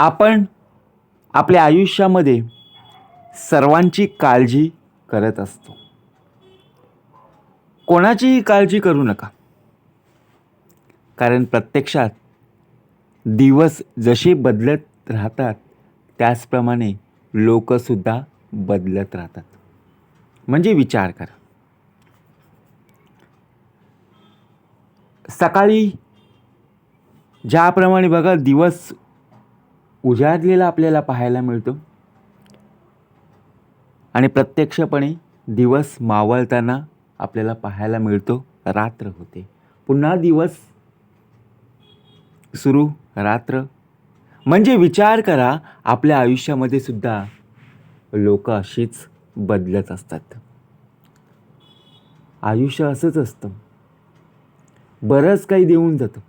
आपण आपल्या आयुष्यामध्ये सर्वांची काळजी करत असतो. कोणाचीही काळजी करू नका. कारण प्रत्यक्षात दिवस जसे बदलत राहतात त्याचप्रमाणे लोकसुद्धा बदलत राहतात. म्हणजे विचार करा. सकाळी ज्याप्रमाणे बघा दिवस उजाडलेला आपल्याला पाहायला मिळतो. आणि प्रत्यक्षपणे दिवस मावळताना आपल्याला पाहायला मिळतो रात्र होते. पुन्हा दिवस सुरू रात्र. म्हणजे विचार करा आपल्या आयुष्यामध्ये सुद्धा लोक अशीच बदलत असतात. आयुष्य असंच असतं. बरंच काही देऊन जातं.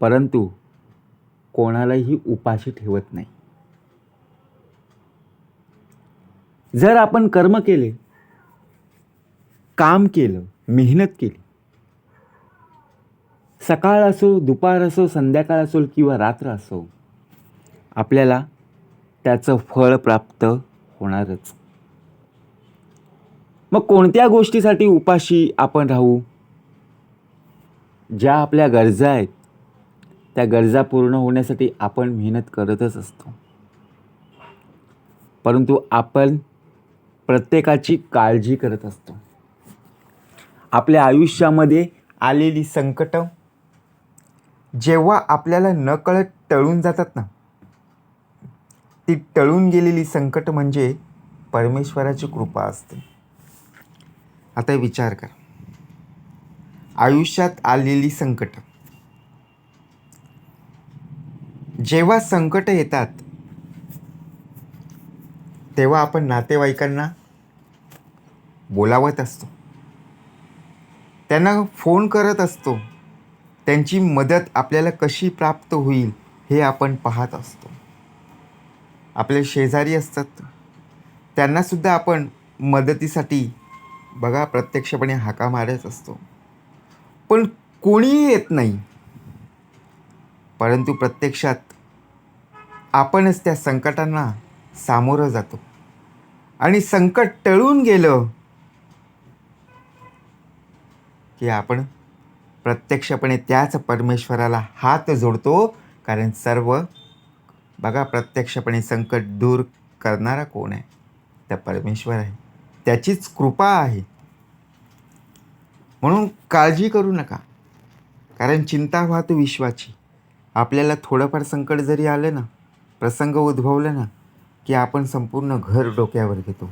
परंतु कोणालाही उपाशी ठेवत नाही. जर आपण कर्म केले काम केलं मेहनत केली सकाळ असो दुपार असो संध्याकाळ असो किंवा रात्र असो आपल्याला त्याचं फळ प्राप्त होणारच. मग कोणत्या गोष्टीसाठी उपाशी आपण राहू? ज्या आपल्या गरजा आहेत त्या गरजा पूर्ण होण्यासाठी आपण मेहनत करतच असतो. परंतु आपण प्रत्येकाची काळजी करत असतो. आपल्या आयुष्यामध्ये आलेली संकटं जेव्हा आपल्याला नकळत टळून जातात ना ती टळून गेलेली संकट म्हणजे परमेश्वराची कृपा असते. आता विचार करा. आयुष्यात आलेली संकट जेव्हा संकट येतात तेव्हा आपण नातेवाईकांना बोलावत असतो. त्यांना फोन करत असतो. त्यांची मदत आपल्याला कशी प्राप्त होईल हे आपण पाहत असतो. आपले शेजारी असतात. त्यांनासुद्धा आपण मदतीसाठी बघा प्रत्यक्षपणे हाका मारत असतो. पण कोणीही येत नाही. परंतु प्रत्यक्षात आपणच त्या संकटांना सामोरं जातो. आणि संकट टळून गेलं की आपण प्रत्यक्षपणे त्याच परमेश्वराला हात जोडतो कारण सर्व बघा प्रत्यक्षपणे संकट दूर करणारा कोण आहे? त्या परमेश्वर आहे. त्याचीच कृपा आहे. म्हणून काळजी करू नका कारण चिंता वाहतो विश्वाची. आपल्याला थोडंफार संकट जरी आलं ना प्रसंग उद्भवलं ना की आपण संपूर्ण घर डोक्यावर घेतो.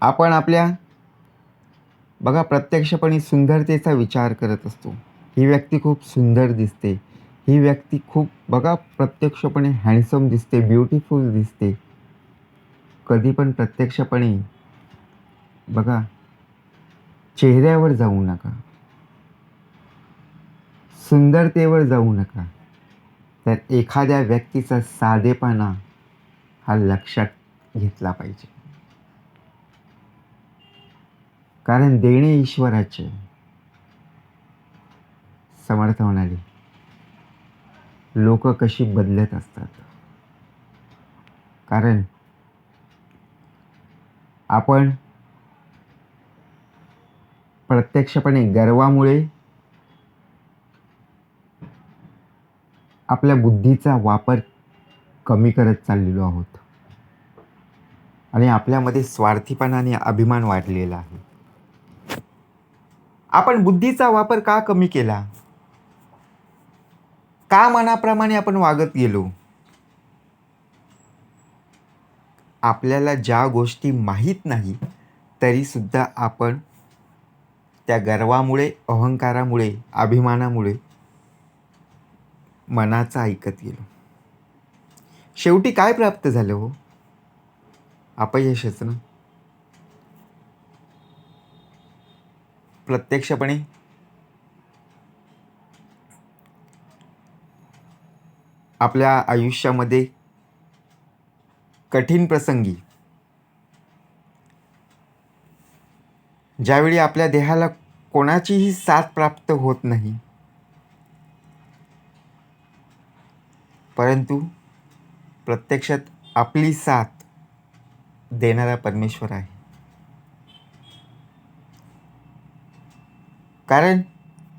आपण आपल्या बघा प्रत्यक्षपणे सुंदरतेचा विचार करत असतो. ही व्यक्ती खूप सुंदर दिसते. ही व्यक्ती खूप बघा प्रत्यक्षपणे हँडसम दिसते ब्युटिफुल दिसते. कधी पण प्रत्यक्षपणे बघा चेहऱ्यावर जाऊ नका. सुंदरतेवर जाऊ नका. तर एखाद्या व्यक्तीचा साधेपणा हा लक्षात घेतला पाहिजे. कारण देणे ईश्वराचे समर्थ म्हणाले लोक कशी बदलत असतात. कारण आपण प्रत्यक्षपणे गर्वामुळे आपल्या बुद्धीचा वापर कमी करत चाललेलो आहोत. आणि आपल्यामध्ये स्वार्थीपणा आणि अभिमान वाढलेला आहे. आपण बुद्धीचा वापर का कमी केला? का मनाप्रमाणे आपण वागत गेलो? आपल्याला ज्या गोष्टी माहीत नाही तरीसुद्धा आपण त्या गर्वामुळे अहंकारामुळे अभिमानामुळे मनाचं ऐकत गेलो. शेवटी काय प्राप्त झालं हो? अपयशच ना. प्रत्यक्षपणे? आपल्या आयुष्यामध्ये कठीण प्रसंगी. ज्यावेळी आपल्या देहाला कोणाचीही साथ प्राप्त होत नाही परंतु प्रत्यक्षात आपली साथ देणारा परमेश्वर आहे. कारण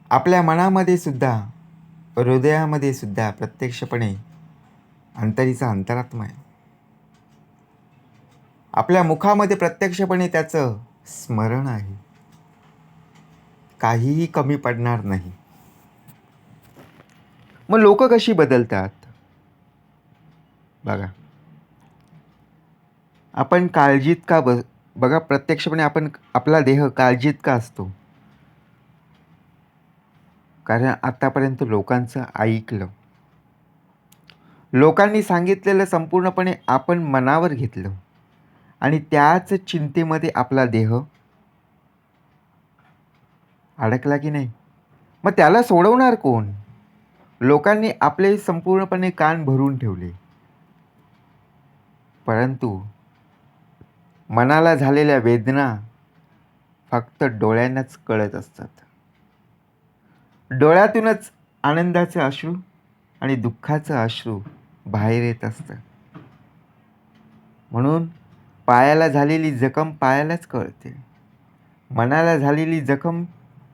आपल्या मनामध्ये सुद्धा हृदयामध्ये सुद्धा प्रत्यक्षपणे अंतरीचा अंतरात्मा आहे. आपल्या मुखामध्ये प्रत्यक्षपणे त्याचं स्मरण आहे. काहीही कमी पडणार नाही. मग लोक कशी बदलतात? बघा. आपण काळजीत का बस बघा प्रत्यक्षपणे आपण आपला देह काळजीत का असतो? कारण आतापर्यंत लोकांचं ऐकलं. लोकांनी सांगितलेलं संपूर्णपणे आपण मनावर घेतलं. आणि त्याच चिंतेमध्ये आपला देह अडकला की नाही? मग त्याला सोडवणार कोण? लोकांनी आपले संपूर्णपणे कान भरून ठेवले. परंतु मनाला झालेल्या वेदना फक्त डोळ्यांनाच कळत असतात. डोळ्यातूनच आनंदाचे अश्रू आणि दुःखाचं अश्रू बाहेर येत असतं म्हणून पायाला झालेली जखम पायालाच कळते. मनाला झालेली जखम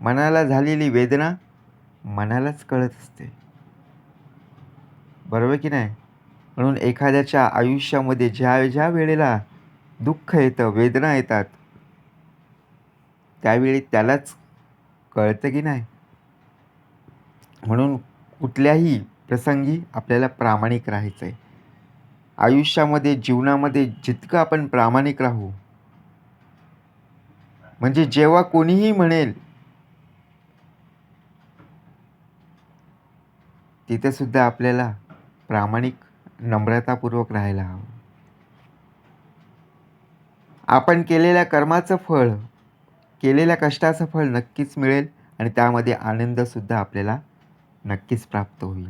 मनाला झालेली वेदना मनालाच कळत असते. बरोबर की नाही? म्हणून एखाद्याच्या आयुष्यामध्ये ज्या ज्या वेळेला दुःख येतं वेदना येतात त्यावेळी त्यालाच कळतं की नाही. म्हणून कुठल्याही प्रसंगी आपल्याला प्रामाणिक राहायचं आहे आयुष्यामध्ये जीवनामध्ये जितकं आपण प्रामाणिक राहू म्हणजे जेव्हा कोणीही म्हणेल तिथेसुद्धा आपल्याला प्रामाणिक नम्रतापूर्वक राहायला हवं. आपण केलेल्या कर्माचं फळ केलेल्या कष्टाचं फळ नक्कीच मिळेल आणि त्यामध्ये आनंदसुद्धा आपल्याला नक्कीच प्राप्त होईल.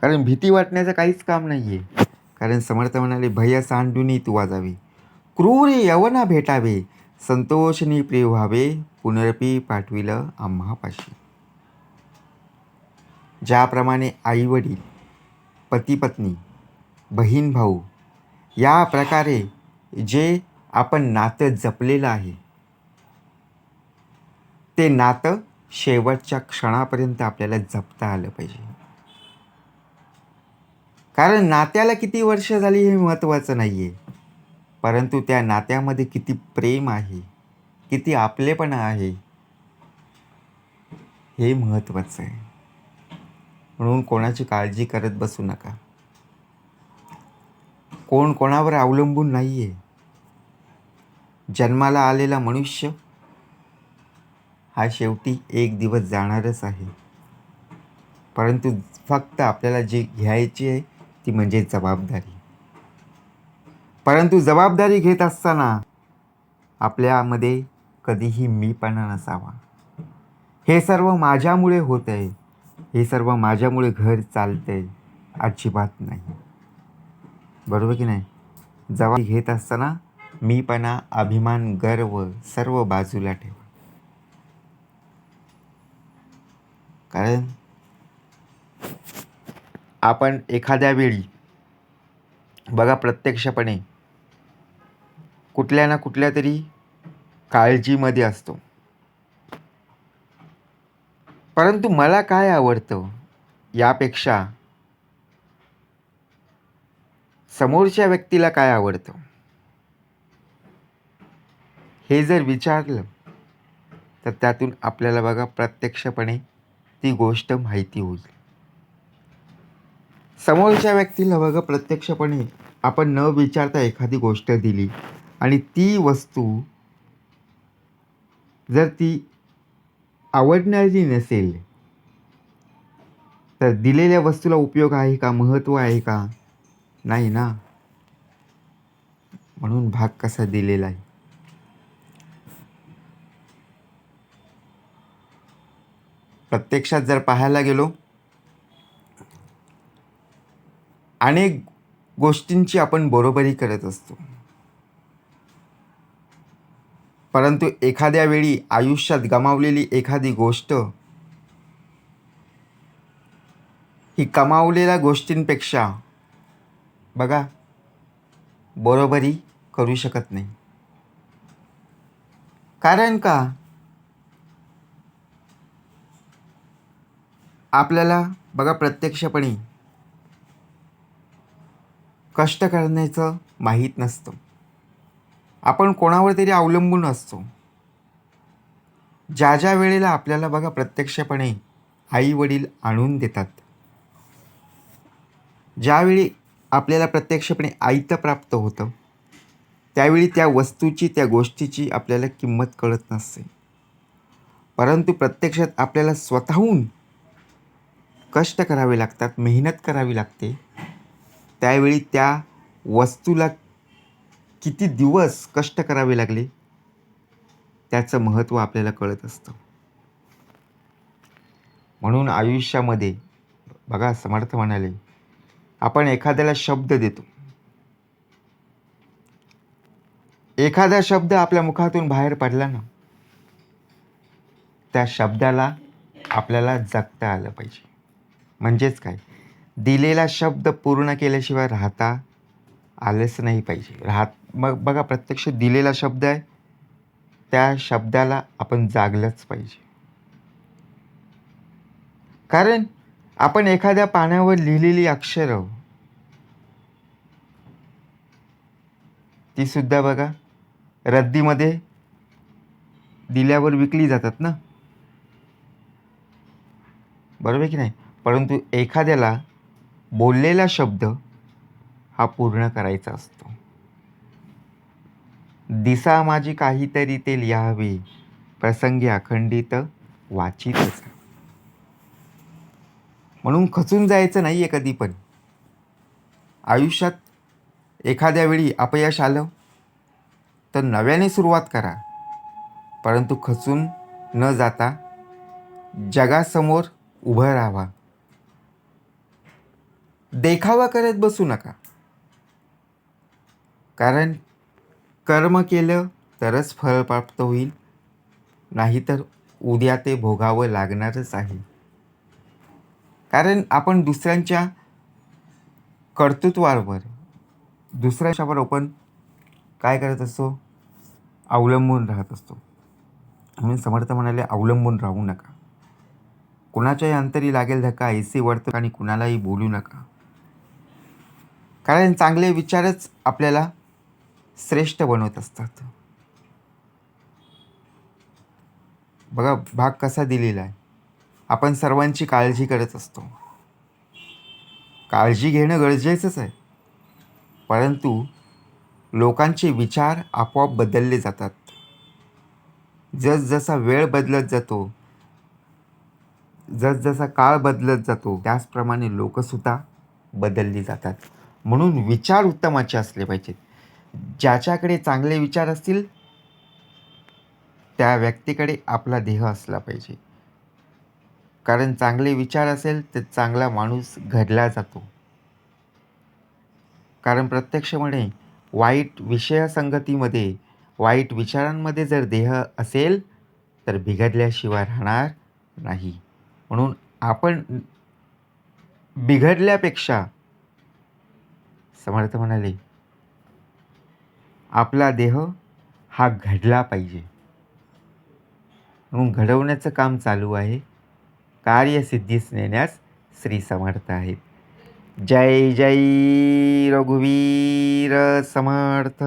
कारण भीती वाटण्याचं काहीच काम नाही आहे कारण समर्थ म्हणाले भय सांडुनी तू वाजावे. क्रूर यवना भेटावे. संतोषनी प्रिय व्हावे. पुनरपी पाठविलं आम्हापाशी. ज्याप्रमाणे आईवडील पती पत्नी बहीण भाऊ या प्रकारे जे आपण नातं जपलेलं आहे ते नातं शेवटच्या क्षणापर्यंत आपल्याला जपता आलं पाहिजे. कारण नात्याला किती वर्ष झाली हे महत्त्वाचं नाही आहे परंतु त्या नात्यामध्ये किती प्रेम आहे किती आपलेपणा आहे हे महत्त्वाचं आहे. म्हणून कोणाची काळजी करत बसू नका. कोण कोणावर अवलंबून नाही आहे जन्माला आलेला मनुष्य हा शेवटी एक दिवस जाणारच आहे. परंतु फक्त आपल्याला जी घ्यायची आहे ती म्हणजे जबाबदारी. परंतु जबाबदारी घेत असताना आपल्यामध्ये कधीही मीपणा नसावा. हे सर्व माझ्यामुळे होत आहे हे सर्व माझ्यामुळे घर चालते अजिबात नाही. बरोबर की नाही? जबाबदारी घेत असताना मीपणा अभिमान गर्व सर्व बाजूला ठेवा. कारण आपण एखाद्या वेळी बघा प्रत्यक्षपणे कुठल्या ना कुठल्या तरी काळजीमध्ये असतो. परंतु मला काय आवडतं यापेक्षा समोरच्या व्यक्तीला काय आवडतं? हे जर विचारलं तर त्यातून आपल्याला बघा प्रत्यक्षपणे ती गोष्ट माहिती होईल. समोरच्या व्यक्तीला बघा प्रत्यक्षपणे आपण न विचारता एखादी गोष्ट दिली आणि ती वस्तू जर ती आवडणारी नसेल तर दिलेल्या वस्तूला उपयोग आहे का? महत्त्व आहे का? नाही ना. म्हणून भाग कसा दिलेला आहे? प्रत्यक्षात जर पाहायला गेलो अनेक गोष्टींची आपण बरोबरी करत असतो. परंतु एखाद्या वेळी आयुष्यात गमावलेली एखादी गोष्ट ही कमावलेल्या गोष्टींपेक्षा बघा बरोबरी करू शकत नाही. कारण का? आपल्याला बघा प्रत्यक्षपणे कष्ट करण्याचं माहीत नसतं. आपण कोणावर तरी अवलंबून असतो. ज्या ज्या वेळेला आपल्याला बघा प्रत्यक्षपणे आई वडील आणून देतात. ज्यावेळी आपल्याला प्रत्यक्षपणे आयतं प्राप्त होतं त्यावेळी त्या वस्तूची त्या गोष्टीची आपल्याला किंमत कळत नसते. परंतु प्रत्यक्षात आपल्याला स्वतःहून कष्ट करावे लागतात मेहनत करावी लागते. त्यावेळी त्या वस्तूला किती दिवस कष्ट करावे लागले? त्याचं महत्त्व आपल्याला कळत असतं. म्हणून आयुष्यामध्ये बघा समर्थ म्हणाले आपण एखाद्याला शब्द देतो. एखादा शब्द आपल्या मुखातून बाहेर पडला ना त्या शब्दाला आपल्याला जगता आलं पाहिजे. म्हणजेच काय? दिलेला शब्द पूर्ण केल्याशिवाय राहता आलंच नाही पाहिजे. राहत मग बघा प्रत्यक्ष दिलेला शब्द आहे. त्या शब्दाला आपण जागलंच पाहिजे. कारण आपण एखाद्या पाण्यावर लिहिलेली अक्षरं ती सुद्धा बघा रद्दीमध्ये दिल्यावर विकली जातात ना? बरोबर की नाही? परंतु एखाद्याला बोललेला शब्द हा पूर्ण करायचा असतो. दिसा माझी काहीतरी ते लिहावे. प्रसंगी अखंडित वाचितच म्हणून खचून जायचं नाही आहे कधी पण. आयुष्यात एखाद्या वेळी अपयश आलं तर नव्याने सुरुवात करा. परंतु खचून न जाता जगासमोर उभं राहावा. देखावा करत बसू नका. कारण कर्म केलं तरच फळ प्राप्त होईल. नाहीतर उद्या ते भोगावं लागणारच आहे. कारण आपण दुसऱ्यांच्या कर्तृत्वावर दुसऱ्याच्यावर आपण काय करत असतो? अवलंबून राहत असतो. म्हणून समर्थ म्हणाले अवलंबून राहू नका. कुणाच्याही अंतरी लागेल धक्का ऐसी वर्त आणि कुणालाही बोलू नका. कारण चांगले विचारच आपल्याला श्रेष्ठ बनवत असतात बघा भाग कसा दिलेला आहे. आपण सर्वांची काळजी करत असतो. काळजी घेणं गरजेचंच आहे. परंतु लोकांचे विचार आपोआप बदलले जातात. जसजसा वेळ बदलत जातो जसजसा काळ बदलत जातो त्याचप्रमाणे लोकसुद्धा बदलली जातात. म्हणून विचार उत्तमाचे असले पाहिजेत. ज्याच्याकडे चांगले विचार असतील त्या व्यक्तीकडे आपला देह असला पाहिजे. कारण चांगले विचार असेल तर चांगला माणूस घडला जातो. कारण प्रत्यक्षपणे वाईट विषयसंगतीमध्ये वाईट विचारांमध्ये जर देह असेल तर बिघडल्याशिवाय राहणार नाही. म्हणून आपण बिघडल्यापेक्षा समर्थ म्हणाले आपला देह हा घडला पाहिजे. म्हणून घडवण्याचं काम चालू आहे. कार्यसिद्धीस नेण्यास श्री समर्थ आहेत. जय जय रघुवीर समर्थ.